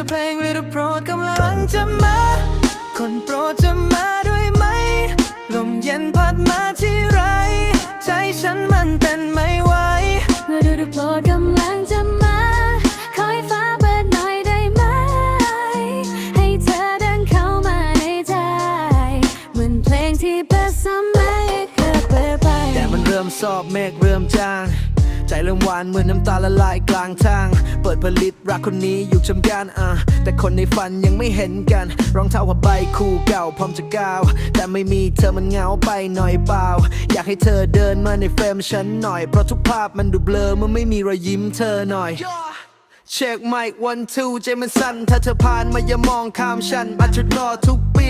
อเพลงฤดูโปรดกำลังจะมา คนโปรดจะมาด้วยไหม ลมเย็นพัดมาที่ไร ใจฉันมันเต้นไม่ไหวเมื่อฤดูโปรดกำลังจะมาขอให้ฟ้าเปิดหน่อยได้ไหม ให้เธอเดินเข้ามาในใจ เหมือนเพลงที่เปิดซ้ำไม่เคยเปิดไปแดดมันเริ่มซอบเมฆเริ่มจาง ใจเริ่มหวานเหมือนน้ำตาละลายกลางทาง เปิดผลิตรักคนนี้อยู่ชำกันอะแต่คนในฝันยังไม่เห็นกัน รองเท้าผ้าใบคู่เก่าพร้อมจะก้าว แต่ไม่มีเธอมันเหงาไปหน่อยเปล่า อยากให้เธอเดินมาในเฟรมฉันหน่อย เพราะทุกภาพมันดูเบลอเมื่อไม่มีรอยยิ้มเธอหน่อย เช็คไมค์วันทูใจมันสั่นถ้าเธอผ่านมาอย่ามองข้ามฉันอาจจะรอทุกปี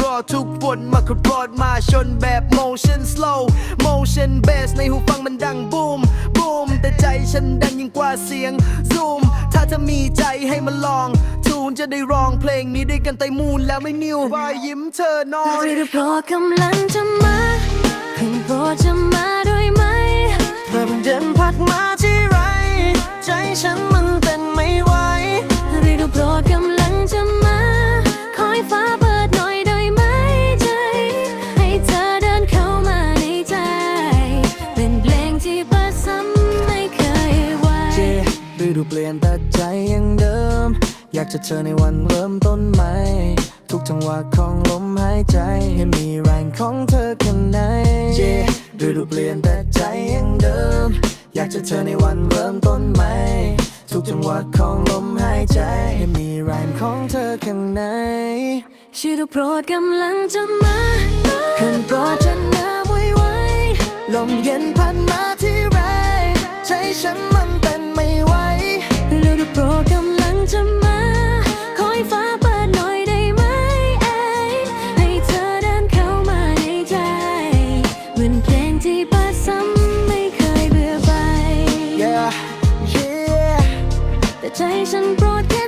รอทุกบทมาขุดรอดมาชนแบบ motion slow motion bass ในหูฟังมันดังบูมบูมแต่ใจฉันดังยิ่งกว่าเสียง zoom ถ้าเธอมีใจให้มาลองทูนจะได้ร้องเพลงนี้ด้วยกันไตมูนแล้วไม่มิวรอยยิ้มเธอน่อย ฤดูโปรดกำลังจะมาคุณโปรดจะมา ดูเปลี่ยนแต่ใจยังเดิม อยากจะเจอในวันเริ่มต้นใหม่ ทุกจังหวะของลมหายใจให้มีแรงของเธอข้างในเจฤดูเปลี่ยนแต่ใจยังเดิม อยากจะเจอในวันเริ่มต้นใหม่ ทุกจังหวะของลมหายใจให้มีแรงของเธอข้างในชื่อดูโปรดกำลังจะมาคุณโปรดจะน้ำไว้ไว้ลมเย็นพัดมาที่ไรใจฉัน รดกำลังจะมาขอให้ฟ้าเปิดหน่อยได้ไหมเอ้ยให้เธอเดินเข้ามาในใจเหมือนเพลงที่เปิดซ้ำไม่เคยเบื่อไป yeah yeah แต่ใจฉันโปรดแค่เธอ